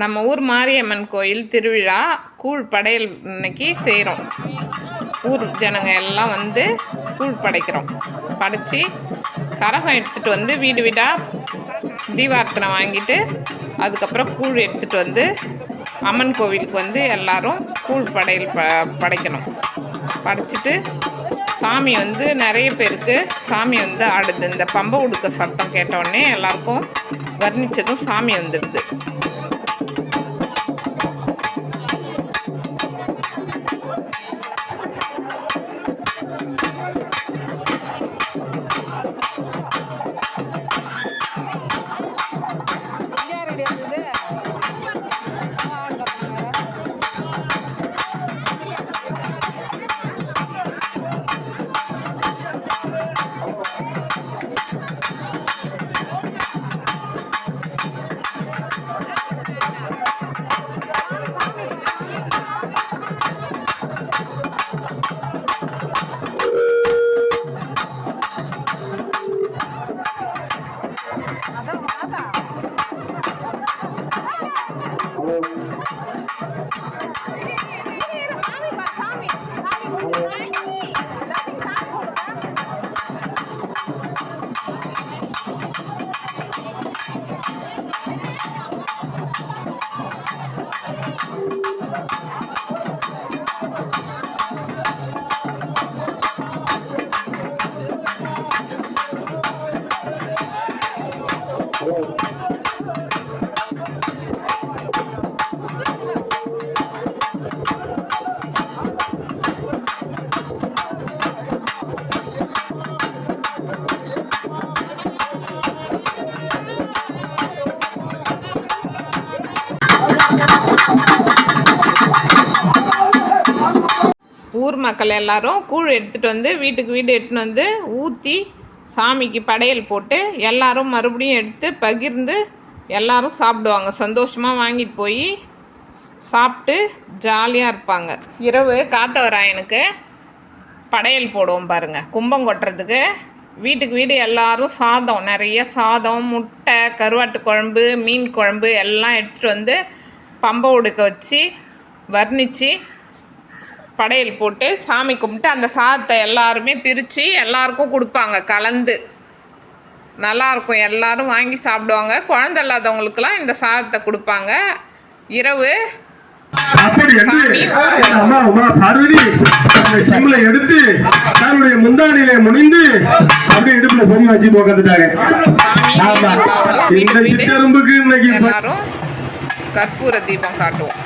நம்ம ஊர் மாரியம்மன் கோயில் திருவிழா கூழ் படையல் இன்னைக்கு செய்கிறோம் ஊர் ஜனங்க எல்லாம் வந்து கூழ் படைக்கிறோம். படைச்சி கரகம் எடுத்துகிட்டு வந்து வீடு வீடாக தீபார்த்தனை வாங்கிட்டு அதுக்கப்புறம் கூழ் எடுத்துகிட்டு வந்து அம்மன் கோவிலுக்கு வந்து எல்லாரும் கூழ் படையல் ப படைக்கணும். படைச்சிட்டு சாமி வந்து நிறைய பேருக்கு சாமி வந்து ஆடுது. இந்த பம்பை உடுக்க சத்தம் கேட்டவுடனே எல்லாருக்கும் வர்ணிச்சதும் சாமி வந்துடுது. அதான் ஊர் மக்கள் எல்லாரும் கூழ் எடுத்துகிட்டு வந்து வீட்டுக்கு வீடு எடுத்துன்னு வந்து ஊற்றி சாமிக்கு படையல் போட்டு எல்லாரும் மறுபடியும் எடுத்து பகிர்ந்து எல்லாரும் சாப்பிடுவாங்க. சந்தோஷமாக வாங்கிட்டு போய் சாப்பிட்டு ஜாலியாக இருப்பாங்க. இரவு காத்தவராயனுக்கு படையல் போடுவோம் பாருங்கள் கும்பம் கொட்டுறதுக்கு வீட்டுக்கு வீடு எல்லாரும் சாதம் நிறைய சாதம் முட்டை கருவாட்டு குழம்பு மீன் குழம்பு எல்லாம் எடுத்துகிட்டு வந்து பம்பை உடுக்க வச்சு வர்ணித்து படையல் போட்டு சாமி கும்பிட்டு அந்த சாதத்தை எல்லாருமே பிரித்து எல்லாருக்கும் கொடுப்பாங்க. கலந்து நல்லாயிருக்கும் எல்லாரும் வாங்கி சாப்பிடுவாங்க. குழந்தை இல்லாதவங்களுக்கெல்லாம் இந்த சாதத்தை கொடுப்பாங்க. இரவு. சிம்ல எடுத்து தன்னுடைய முந்தானிலே முடிந்து அப்படியே இடுப்புல சொல்லி வச்சு உட்காந்துட்டாங்க ஆமா. இந்த சிற்றெரும்புக்கு இன்னைக்கு கற்பூர தீபம் காட்டுவோம்.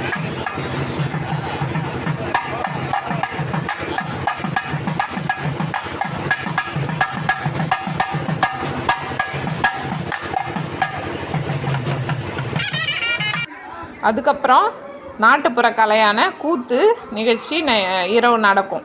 அதுக்கப்புறம் நாட்டுப்புற கலையான கூத்து நிகழ்ச்சி ந- இரவு நடக்கும்.